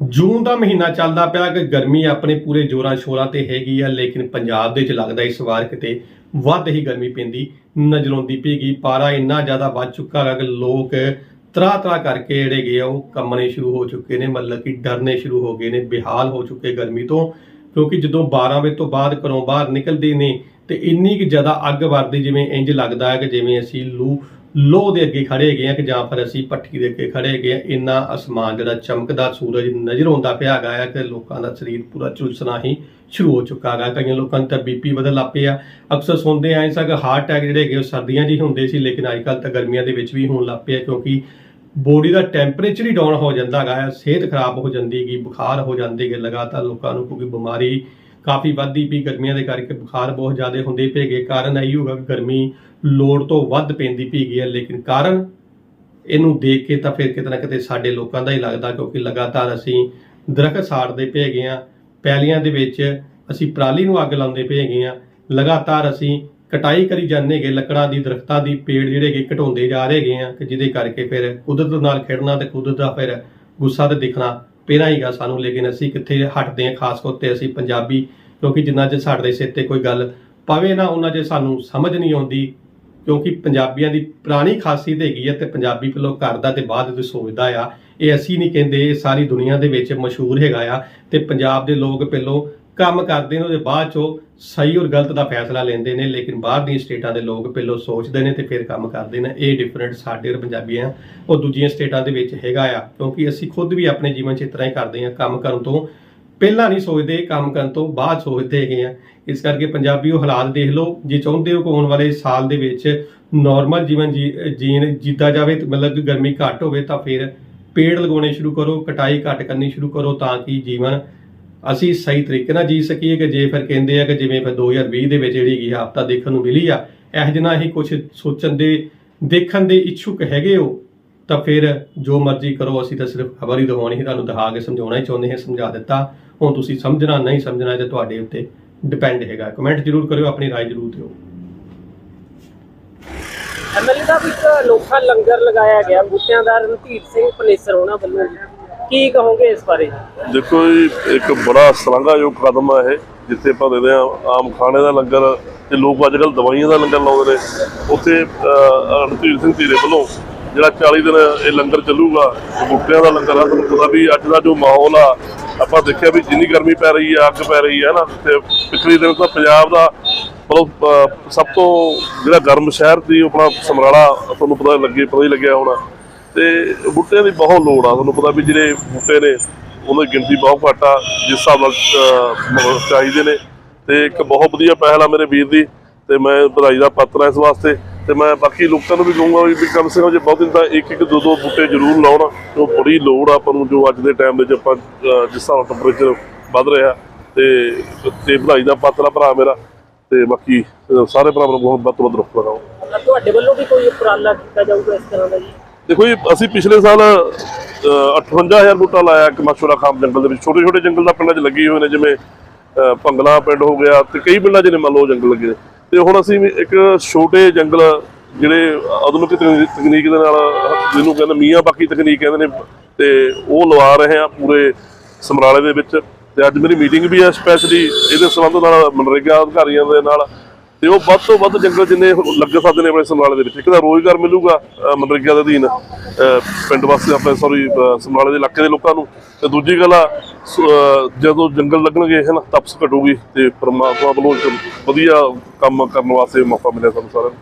ਜੂਨ ਦਾ ਮਹੀਨਾ ਚੱਲਦਾ ਪਿਆ ਕਿ ਗਰਮੀ ਆਪਣੇ ਪੂਰੇ ਜੋਰਾਂ ਸ਼ੋਰਾਂ ਤੇ ਹੈਗੀ ਆ, ਲੇਕਿਨ ਪੰਜਾਬ ਦੇ ਵਿੱਚ ਲੱਗਦਾ ਇਸ ਵਾਰ ਕਿਤੇ ਵੱਧ ਹੀ ਗਰਮੀ ਪੈਂਦੀ ਨਜ਼ਰ ਆਉਂਦੀ ਪਈਗੀ ਪਾਰਾ ਇੰਨਾ ਜ਼ਿਆਦਾ ਵੱਧ ਚੁੱਕਾ ਹੈ ਕਿ ਲੋਕ ਤਰਾ ਤਰਾ ਕਰਕੇ ਜਿਹੜੇ ਗਏ ਆ, ਉਹ ਕੰਮਣੇ ਸ਼ੁਰੂ ਹੋ ਚੁੱਕੇ ਨੇ, ਮਤਲਬ ਕਿ ਡਰਨੇ ਸ਼ੁਰੂ ਹੋ ਗਏ ਨੇ, ਬੇਹਾਲ ਹੋ ਚੁੱਕੇ ਗਰਮੀ ਤੋਂ, ਕਿਉਂਕਿ ਜਦੋਂ 12 ਵਜੇ ਤੋਂ ਬਾਅਦ ਘਰੋਂ ਬਾਹਰ ਨਿਕਲਦੇ ਨੇ ਤੇ ਇੰਨੀ ਕਿ ਜ਼ਿਆਦਾ ਅੱਗ ਵਰਦੀ, ਜਿਵੇਂ ਇੰਜ ਲੱਗਦਾ ਹੈ ਕਿ ਜਿਵੇਂ ਅਸੀਂ ਲੂ ਲੋਹ ਦੇ ਅੱਗੇ ਖੜੇ ਗਏ ਆ ਕਿ ਜਾਂ ਫਿਰ ਅਸੀਂ ਪੱਠੀ ਦੇ ਅੱਗੇ ਖੜੇ ਗਏ ਆ ਇੰਨਾ ਅਸਮਾਨ ਜਿਹੜਾ ਚਮਕਦਾ ਸੂਰਜ ਨਜ਼ਰ ਆਉਂਦਾ ਪਿਆ ਹੈਗਾ ਆ ਕਿ ਲੋਕਾਂ ਦਾ ਸਰੀਰ ਪੂਰਾ ਚੁਲਸਣਾ ਹੀ ਸ਼ੁਰੂ ਹੋ ਚੁੱਕਾ ਹੈਗਾ। ਕਈਆਂ ਲੋਕਾਂ ਦਾ ਤਾਂ ਬੀਪੀ ਵਧਣ ਲੱਗ ਪਿਆ ਅਕਸਰ ਸੁਣਦੇ ਆਂ ਸਕ ਹਾਰਟ ਅਟੈਕ ਜਿਹੜੇ ਹੈਗੇ ਉਹ ਸਰਦੀਆਂ 'ਚ ਹੀ ਹੁੰਦੇ ਸੀ ਲੇਕਿਨ ਅੱਜ ਕੱਲ੍ਹ ਤਾਂ ਗਰਮੀਆਂ ਦੇ ਵਿੱਚ ਵੀ ਹੋਣ ਲੱਗ ਪਿਆ ਕਿਉਂਕਿ ਬੋਡੀ ਦਾ ਟੈਂਪਰੇਚਰ ਹੀ ਡਾਊਨ ਹੋ ਜਾਂਦਾ ਹੈਗਾ ਆ, ਸਿਹਤ ਖਰਾਬ ਹੋ ਜਾਂਦੀ ਹੈਗੀ ਬੁਖਾਰ ਹੋ ਜਾਂਦੇ ਹੈਗੇ ਲਗਾਤਾਰ ਲੋਕਾਂ ਨੂੰ ਕਿਉਂਕਿ ਬਿਮਾਰੀ ਕਾਫੀ ਵੱਧਦੀ ਪਈ, ਗਰਮੀਆਂ ਦੇ ਕਰਕੇ ਬੁਖਾਰ ਬਹੁਤ ਜ਼ਿਆਦਾ ਹੁੰਦੇ ਪਏਗੇ ਕਾਰਨ ਇਹੀ ਹੋਗਾ ਕਿ ਗਰਮੀ ਲੋੜ ਤੋਂ ਵੱਧ ਪੈਂਦੀ ਪਈ ਗਈ ਹੈ, ਲੇਕਿਨ ਕਾਰਨ ਇਹਨੂੰ ਦੇਖ ਕੇ ਤਾਂ ਫਿਰ ਕਿਤੇ ਨਾ ਕਿਤੇ ਸਾਡੇ ਲੋਕਾਂ ਦਾ ਹੀ ਲੱਗਦਾ, ਕਿਉਂਕਿ ਲਗਾਤਾਰ ਅਸੀਂ ਦਰਖਤ ਸਾੜਦੇ ਪਏ ਹੈਗੇ ਆ ਪੈਲੀਆਂ ਦੇ ਵਿੱਚ ਅਸੀਂ ਪਰਾਲੀ ਨੂੰ ਅੱਗ ਲਾਉਂਦੇ ਪਏ ਹੈਗੇ ਆ ਲਗਾਤਾਰ ਅਸੀਂ ਕਟਾਈ ਕਰੀ ਜਾਂਦੇ ਗਏ ਲੱਕੜਾਂ ਦੀ, ਦਰਖਤਾਂ ਦੀ, ਪੇੜ ਜਿਹੜੇ ਕਿ ਘਟਾਉਂਦੇ ਜਾ ਰਹੇ ਗਏ ਆ ਕਿ ਜਿਹਦੇ ਕਰਕੇ ਫਿਰ ਕੁਦਰਤ ਨਾਲ ਖੇਡਣਾ ਤੇ ਕੁਦਰਤ ਦਾ ਫਿਰ ਗੁੱਸਾ ਤੇ ਦਿਖਣਾ ਪੈਣਾ ਹੀਗਾ ਸਾਨੂੰ, ਲੇਕਿਨ ਅਸੀਂ ਕਿੱਥੇ ਹਟਦੇ ਹਾਂ, ਖਾਸ ਤੌਰ ਤੇ ਅਸੀਂ ਪੰਜਾਬੀ, ਕਿਉਂਕਿ ਜਿੰਨਾ ਚਿਰ ਸਾਡੇ ਸਿਰ ਤੇ ਕੋਈ ਗੱਲ ਪਵੇ ਨਾ, ਉਹਨਾਂ ਚਿਰ ਸਾਨੂੰ ਸਮਝ ਨਹੀਂ ਆਉਂਦੀ, ਕਿਉਂਕਿ ਪੰਜਾਬੀਆਂ ਦੀ ਪੁਰਾਣੀ ਖਾਸੀਅਤ ਹੈਗੀ ਹੈ ਤੇ ਪੰਜਾਬੀ ਪਹਿਲਾਂ ਕਰਦਾ ਤੇ ਬਾਅਦ ਵਿੱਚ ਸੋਚਦਾ ਆ। ਇਹ ਅਸੀਂ ਨਹੀਂ ਕਹਿੰਦੇ, ਇਹ ਸਾਰੀ ਦੁਨੀਆ ਦੇ ਵਿੱਚ ਮਸ਼ਹੂਰ ਹੈਗਾ ਆ ਤੇ ਪੰਜਾਬ ਦੇ ਲੋਕ ਪਹਿਲੋਂ ਕੰਮ ਕਰਦੇ ਨੇ, ਉਹਦੇ ਬਾਅਦ ਚੋਂ ਸਹੀ ਔਰ ਗਲਤ ਦਾ ਫੈਸਲਾ ਲੈਂਦੇ ਨੇ, ਲੇਕਿਨ ਬਾਹਰ ਦੀਆਂ ਸਟੇਟਾਂ ਦੇ ਲੋਕ ਪਹਿਲਾਂ ਸੋਚਦੇ ਨੇ ਤੇ ਫਿਰ ਕੰਮ ਕਰਦੇ ਨੇ। ਇਹ ਡਿਫਰੈਂਟ ਸਾਡੇ ਔਰ ਪੰਜਾਬੀਆਂ ਉਹ ਦੂਜੀਆਂ ਸਟੇਟਾਂ ਦੇ ਵਿੱਚ ਹੈਗਾ ਆ, ਕਿਉਂਕਿ ਅਸੀਂ ਖੁਦ ਵੀ ਆਪਣੇ ਜੀਵਨ 'ਚ ਇਸ ਤਰ੍ਹਾਂ ਹੀ ਕਰਦੇ ਹਾਂ, ਕੰਮ ਕਰਨ ਤੋਂ ਪਹਿਲਾਂ ਨਹੀਂ ਸੋਚਦੇ, ਕੰਮ ਕਰਨ ਤੋਂ ਬਾਅਦ ਸੋਚਦੇ ਹੈਗੇ ਆ। ਇਸ ਕਰਕੇ ਪੰਜਾਬੀ ਉਹ ਹਾਲਾਤ ਦੇਖ ਲਓ, ਜੇ ਚਾਹੁੰਦੇ ਹੋ ਕਿ ਆਉਣ ਵਾਲੇ ਸਾਲ ਦੇ ਵਿੱਚ ਨਾਰਮਲ ਜੀਵਨ ਜੀ, ਜੀਣ, ਜੀਤਾ ਜਾਵੇ ਮਤਲਬ ਕਿ ਗਰਮੀ ਘੱਟ ਹੋਵੇ ਤਾਂ ਫਿਰ ਪੇੜ ਲਗਾਉਣੇ ਸ਼ੁਰੂ ਕਰੋ, ਕਟਾਈ ਘੱਟ ਕਰਨੀ ਸ਼ੁਰੂ ਕਰੋ ਤਾਂ ਕਿ ਜੀਵਨ ਅਸੀਂ ਸਹੀ ਤਰੀਕੇ ਨਾਲ ਜੀ ਸਕੀਏ ਕਿ ਜੇ ਫਿਰ ਕਹਿੰਦੇ ਆ ਕਿ ਜਿਵੇਂ ਫਿਰ 2020 ਦੇ ਵਿੱਚ ਜਿਹੜੀ ਹੈਗੀ ਹਫਤਾ ਦੇਖਣ ਨੂੰ ਮਿਲੀ ਆ ਇਹ ਜਿਹਾ ਹੀ ਕੁਝ ਸੋਚਣ ਦੇ ਦੇਖਣ ਦੇ ਇੱਛੁਕ ਹੈਗੇ ਹੋ ਤਾਂ ਫਿਰ ਜੋ ਮਰਜ਼ੀ ਕਰੋ ਅਸੀਂ ਤਾਂ ਸਿਰਫ ਖਬਰ ਹੀ ਦਿਵਾਉਣੀ ਹੈ ਤੁਹਾਨੂੰ ਦਿਖਾ ਕੇ ਸਮਝਾਉਣਾ ਹੀ ਚਾਹੁੰਦੇ ਹਾਂ ਸਮਝਾ ਦਿੱਤਾ ਹੁਣ ਤੁਸੀਂ ਸਮਝਣਾ ਨਹੀਂ ਸਮਝਣਾ ਇਹ ਤਾਂ ਤੁਹਾਡੇ ਉੱਤੇ ਡਿਪੈਂਡ ਹੈਗਾ ਕਮੈਂਟ ਜ਼ਰੂਰ ਕਰਿਓ ਆਪਣੀ رائے ਜ਼ਰੂਰ ਦਿਓ ਐਮਐਲਏ ਦਾ ਇੱਕ ਅਨੋਖਾ ਲੰਗਰ ਲਗਾਇਆ ਗਿਆ ਬੂਟਿਆਂ ਦਾ ਰਣਧੀਰ ਸਿੰਘ ਪਨੇਸਰ ਉਹਨਾਂ ਵੱਲੋਂ ਜੀ ਕੀ ਕਹੋਗੇ ਇਸ ਬਾਰੇ? ਦੇਖੋ ਜੀ ਇੱਕ ਬੜਾ ਸ਼ਲਾਘਾਯੋਗ ਕਦਮ ਆ ਇਹ ਜਿੱਥੇ ਆਪਾਂ ਦੇਖਦੇ ਆ ਆਮ ਖਾਣੇ ਦਾ ਲੰਗਰ ਤੇ ਲੋਕ ਅੱਜ ਕੱਲ ਦਵਾਈਆਂ ਦਾ ਲੰਗਰ ਲਾਉਂਦੇ ਨੇ। ਉੱਥੇ ਅਹ, ਸਿੰਘ ਧੀਰੇ ਵੱਲੋਂ ਜਿਹੜਾ 40 ਦਿਨ ਇਹ ਲੰਗਰ ਚੱਲੂਗਾ ਬੂਟਿਆਂ ਦਾ ਲੰਗਰ ਆ। ਤੁਹਾਨੂੰ ਪਤਾ ਵੀ ਅੱਜ ਦਾ ਜੋ ਮਾਹੌਲ ਆ ਆਪਾਂ ਦੇਖਿਆ ਵੀ ਜਿੰਨੀ ਗਰਮੀ ਪੈ ਰਹੀ ਆ ਅੱਗ ਪੈ ਰਹੀ ਆ ਨਾ ਤੇ ਪਿਛਲੇ ਦਿਨ ਤਾਂ ਪੰਜਾਬ ਦਾ ਮਤਲਬ ਸਭ ਤੋਂ ਜਿਹੜਾ ਗਰਮ ਸ਼ਹਿਰ ਸੀ ਆਪਣਾ ਸਮਰਾਲਾ ਤੁਹਾਨੂੰ ਪਤਾ ਲੱਗੇ ਪਤਾ ਹੀ ਲੱਗਿਆ ਹੋਣਾ। ਤੇ ਬੂਟਿਆਂ ਦੀ ਬਹੁਤ ਲੋੜ ਆ, ਤੁਹਾਨੂੰ ਪਤਾ ਵੀ ਜਿਹੜੇ ਬੂਟੇ ਨੇ ਉਹਨਾਂ ਦੀ ਗਿਣਤੀ ਬਹੁਤ ਘੱਟ ਆ, ਜਿਸ ਹਿਸਾਬ ਨਾਲ ਚਾਹੀਦੇ ਨੇ। ਤੇ ਇੱਕ ਬਹੁਤ ਵਧੀਆ ਪਹਿਲ ਆ ਮੇਰੇ ਵੀਰ ਦੀ, ਤੇ ਮੈਂ ਵਧਾਈ ਦਾ ਪਾਤਰ ਆ ਇਸ ਵਾਸਤੇ। ਤੇ ਮੈਂ ਬਾਕੀ ਲੋਕਾਂ ਨੂੰ ਵੀ ਕਹੂੰਗਾ ਵੀ ਕਮ ਸੇ ਕਮ ਜੇ ਬਹੁਤ ਦਿਨ ਤਾਂ ਇੱਕ ਇੱਕ ਦੋ ਦੋ ਬੂਟੇ ਜ਼ਰੂਰ ਲਾਉਣ ਜੋ ਬੜੀ ਲੋੜ ਆ ਆਪਾਂ ਨੂੰ, ਜੋ ਅੱਜ ਦੇ ਟਾਈਮ ਵਿੱਚ ਆਪਾਂ ਜਿਸ ਹਿਸਾਬ ਨਾਲ ਟੈਂਪਰੇਚਰ ਵੱਧ ਰਿਹਾ, ਤੇ ਤੇ ਵਧਾਈ ਦਾ ਪਾਤਰ ਆ ਭਰਾ ਮੇਰਾ, ਤੇ ਬਾਕੀ ਸਾਰੇ ਭਰਾਵਾਂ ਨੂੰ ਬਹੁਤ ਵੱਧ ਤੋਂ ਵੱਧ ਰੁੱਖ ਲਗਾਓ। ਤੁਹਾਡੇ ਵੱਲੋਂ ਵੀ ਕੋਈ ਉਪਰਾਲਾ ਕੀਤਾ ਜਾਊਗਾ ਇਸ ਤਰ੍ਹਾਂ ਦਾ ਜੀ? ਦੇਖੋ ਜੀ ਅਸੀਂ ਪਿਛਲੇ ਸਾਲ ਅਹ, 58000 ਬੂਟਾ ਲਾਇਆ ਇੱਕ ਮਸ਼ਹੂਰਾ ਖਾਮ ਜੰਗਲ ਦੇ ਵਿੱਚ। ਛੋਟੇ ਛੋਟੇ ਜੰਗਲ ਦਾ ਪਿੰਡਾਂ 'ਚ ਲੱਗੇ ਹੋਏ ਨੇ ਜਿਵੇਂ ਅਹ, ਭੰਗਲਾ ਪਿੰਡ ਹੋ ਗਿਆ ਤੇ ਕਈ ਪਿੰਡਾਂ 'ਚ ਨੇ ਮੰਨ ਲਓ ਜੰਗਲ ਲੱਗੇ ਨੇ। ਤੇ ਹੁਣ ਅਸੀਂ ਇੱਕ ਛੋਟੇ ਜੰਗਲ ਜਿਹੜੇ ਆਧੁਨਿਕ ਤਕਨੀ- ਤਕਨੀਕ ਦੇ ਨਾਲ ਜਿਹਨੂੰ ਕਹਿੰਦੇ ਮੀਆਂ ਬਾਕੀ ਤਕਨੀਕ ਕਹਿੰਦੇ ਨੇ ਤੇ ਉਹ ਲਵਾ ਰਹੇ ਆ ਪੂਰੇ ਸਮਰਾਲੇ ਦੇ ਵਿੱਚ। ਤੇ ਅੱਜ ਮੇਰੀ ਮੀਟਿੰਗ ਵੀ ਹੈ ਸਪੈਸ਼ਲੀ ਇਹਦੇ ਸੰਬੰਧ ਨਾਲ ਮਨਰੇਗਾ ਅਧਿਕਾਰੀਆਂ ਦੇ ਨਾਲ। ਤੇ ਉਹ ਵੱਧ ਤੋਂ ਵੱਧ ਜੰਗਲ ਜਿੰਨੇ ਲੱਗ ਸਕਦੇ ਨੇ ਆਪਣੇ ਸਮਰਾਲੇ ਦੇ ਵਿੱਚ। ਇੱਕ ਤਾਂ ਰੋਜ਼ਗਾਰ ਮਿਲੂਗਾ ਮਨਰੇਗਾ ਦੇ ਅਧੀਨ ਪਿੰਡ ਵਾਸੀ ਆਪਣੇ ਸੌਰੀ ਸਮਰਾਲੇ ਦੇ ਇਲਾਕੇ ਦੇ ਲੋਕਾਂ ਨੂੰ। ਤੇ ਦੂਜੀ ਗੱਲ ਆ ਜਦੋਂ ਜੰਗਲ ਲੱਗਣਗੇ, ਹੈ ਤਪਸ ਘਟੂਗੀ ਤੇ ਪਰਮਾਤਮਾ ਵੱਲੋਂ ਇੱਕ ਵਧੀਆ ਕੰਮ ਕਰਨ ਵਾਸਤੇ ਮੌਕਾ ਮਿਲਿਆ ਸਾਨੂੰ ਸਾਰਿਆਂ ਨੂੰ।